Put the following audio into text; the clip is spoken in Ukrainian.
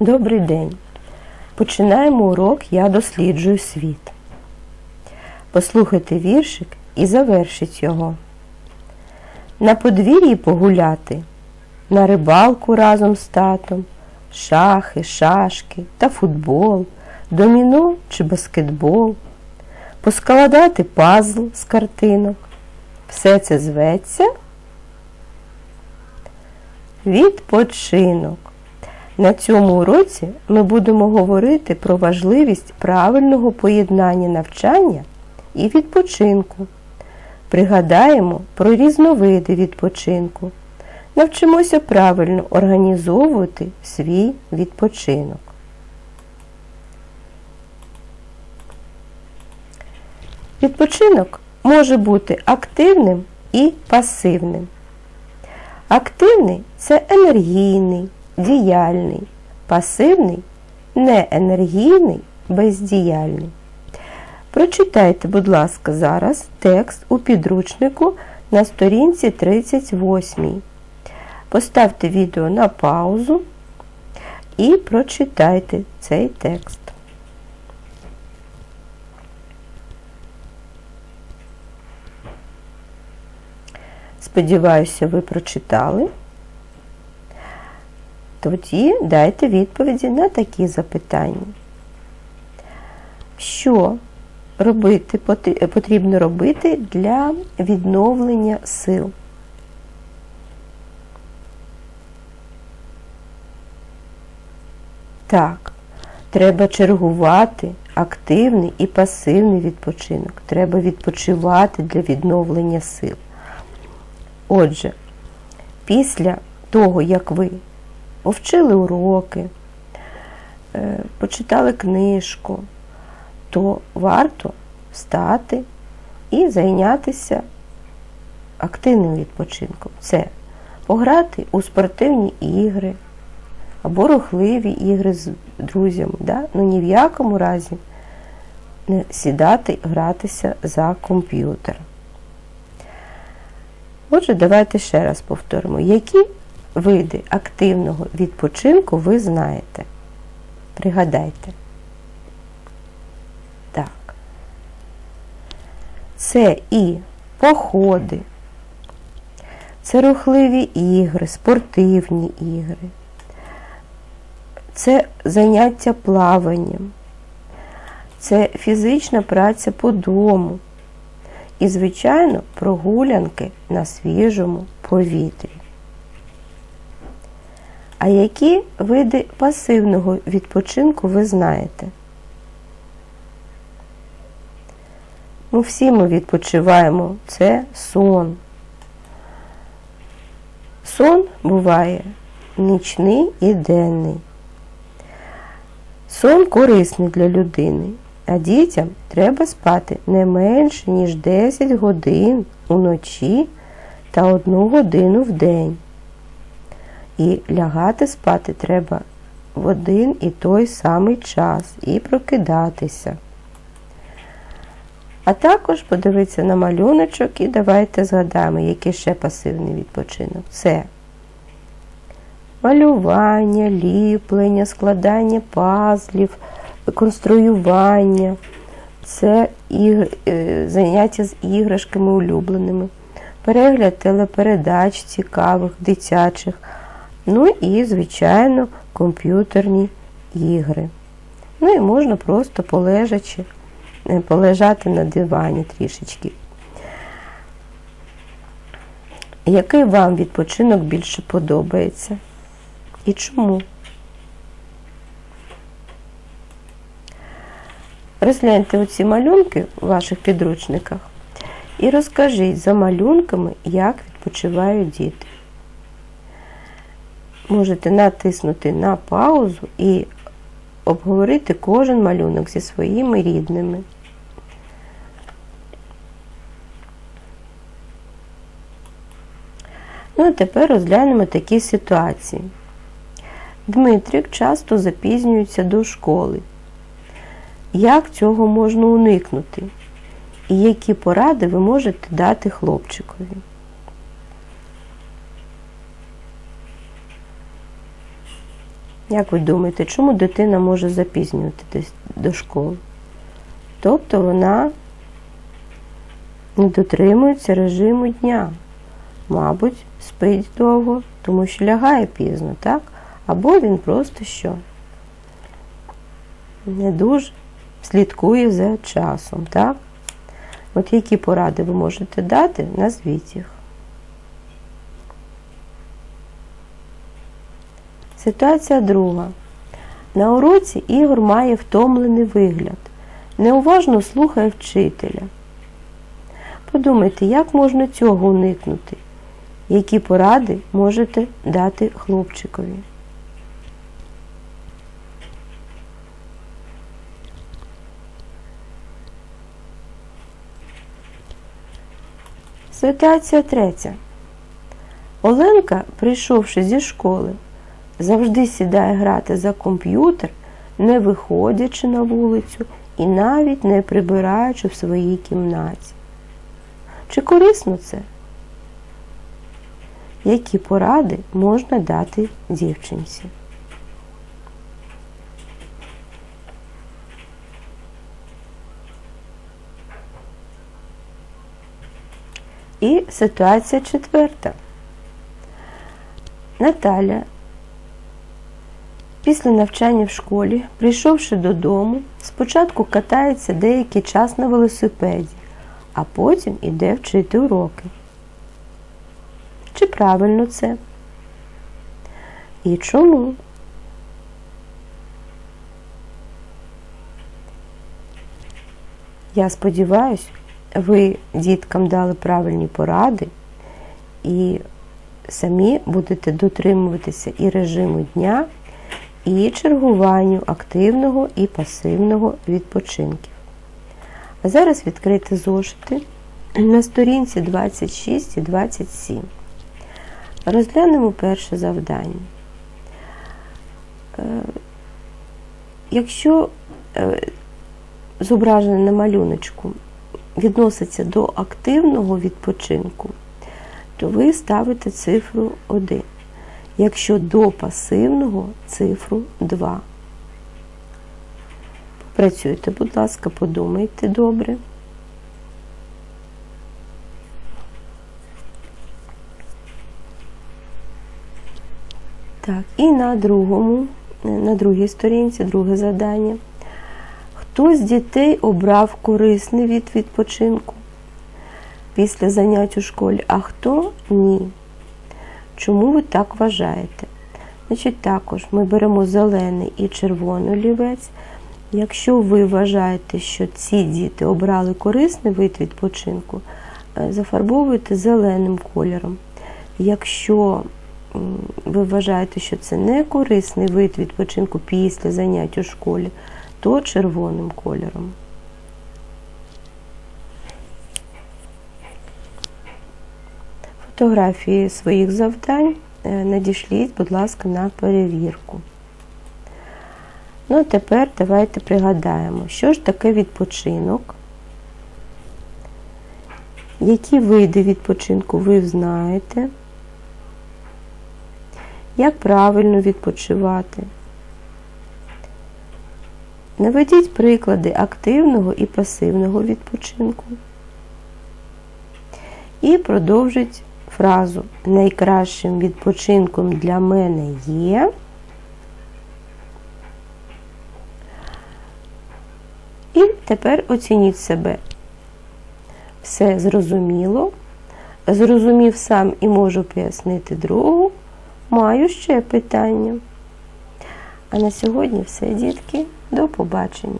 Добрий день. Починаємо урок Я досліджую світ. Послухайте віршик і завершіть його. На подвір'ї погуляти, на рибалку разом з татом, шахи, шашки та футбол, доміно чи баскетбол, поскладати пазл з картинок. Все це зветься відпочинок. На цьому уроці ми будемо говорити про важливість правильного поєднання навчання і відпочинку. Пригадаємо про різновиди відпочинку. Навчимося правильно організовувати свій відпочинок. Відпочинок може бути активним і пасивним. Активний це енергійний, діяльний, пасивний неенергійний, бездіяльний. Прочитайте, будь ласка, зараз текст у підручнику на сторінці 38. Поставте відео на паузу і прочитайте цей текст. Сподіваюся, ви прочитали. Тоді дайте відповіді на такі запитання. Що робити, потрібно робити для відновлення сил? Так, треба чергувати активний і пасивний відпочинок. Треба відпочивати для відновлення сил. Отже, після того, як ви повчили уроки, е, почитали книжку, то варто встати і зайнятися активним відпочинком. Це пограти у спортивні ігри або рухливі ігри з друзями. Да? Ну ні в якому разі не сідати гратися за комп'ютер. Отже, давайте ще раз повторимо, які види активного відпочинку ви знаєте. Пригадайте. Так. Це і походи, це рухливі ігри, спортивні ігри, це заняття плаванням, це фізична праця по дому. І, звичайно, прогулянки на свіжому повітрі. А які види пасивного відпочинку ви знаєте? Ну, всі ми відпочиваємо це сон. Сон буває нічний і денний. Сон корисний для людини. А дітям треба спати не менше, ніж 10 годин уночі та 1 годину в день. І лягати спати треба в один і той самий час і прокидатися. А також подивитися на малюночок і давайте згадаємо, який ще пасивний відпочинок. Це малювання, ліплення, складання пазлів конструювання, це ігр... Е, заняття з іграшками улюбленими, перегляд телепередач цікавих, дитячих, ну і, звичайно, комп'ютерні ігри. Ну і можна просто полежачи, е, полежати на дивані трішечки. Який вам відпочинок більше подобається? І чому? Розгляньте оці малюнки у ваших підручниках і розкажіть за малюнками, як відпочивають діти. Можете натиснути на паузу і обговорити кожен малюнок зі своїми рідними. Ну а тепер розглянемо такі ситуації. Дмитрик часто запізнюється до школи. Як цього можна уникнути? І які поради ви можете дати хлопчикові? Як ви думаєте, чому дитина може запізнюватись до школи? Тобто вона не дотримується режиму дня. Мабуть, спить довго, тому що лягає пізно, так? Або він просто що? Не дуже слідкує за часом, так? От які поради ви можете дати, назвіть їх. Ситуація друга. На уроці Ігор має втомлений вигляд, неуважно слухає вчителя. Подумайте, як можна цього уникнути? Які поради можете дати хлопчикові? Ситуація третя. Оленка, прийшовши зі школи, завжди сідає грати за комп'ютер, не виходячи на вулицю і навіть не прибираючи в своїй кімнаті. Чи корисно це? Які поради можна дати дівчинці? І ситуація четверта. Наталя після навчання в школі, прийшовши додому, спочатку катається деякий час на велосипеді, а потім іде вчити уроки. Чи правильно це? І чому? Я сподіваюся, ви діткам дали правильні поради і самі будете дотримуватися і режиму дня, і чергуванню активного і пасивного відпочинків. Зараз відкрити зошити на сторінці 26 і 27. Розглянемо перше завдання. Е, Якщо е, зображене на малюночку відноситься до активного відпочинку, то ви ставите цифру 1. Якщо до пасивного цифру 2. Попрацюйте, будь ласка, подумайте добре. Так, і на другому, на другій сторінці, друге завдання. Хто з дітей обрав корисний від відпочинку після занять у школі, а хто ні? Чому ви так вважаєте? Значить, також ми беремо зелений і червоний олівець. Якщо ви вважаєте, що ці діти обрали корисний вид відпочинку, е, зафарбовуйте зеленим кольором. Якщо ви вважаєте, що це не корисний вид відпочинку після занять у школі, то червоним кольором. Фотографії своїх завдань е, надішліть, будь ласка, на перевірку. Ну, а тепер давайте пригадаємо, що ж таке відпочинок, які види відпочинку ви знаєте, як правильно відпочивати. Наведіть приклади активного і пасивного відпочинку. І продовжіть фразу Найкращим відпочинком для мене є. І тепер оцініть себе. Все зрозуміло. Зрозумів сам і можу пояснити другу. Маю ще питання. А на сьогодні все, дітки. До побачення.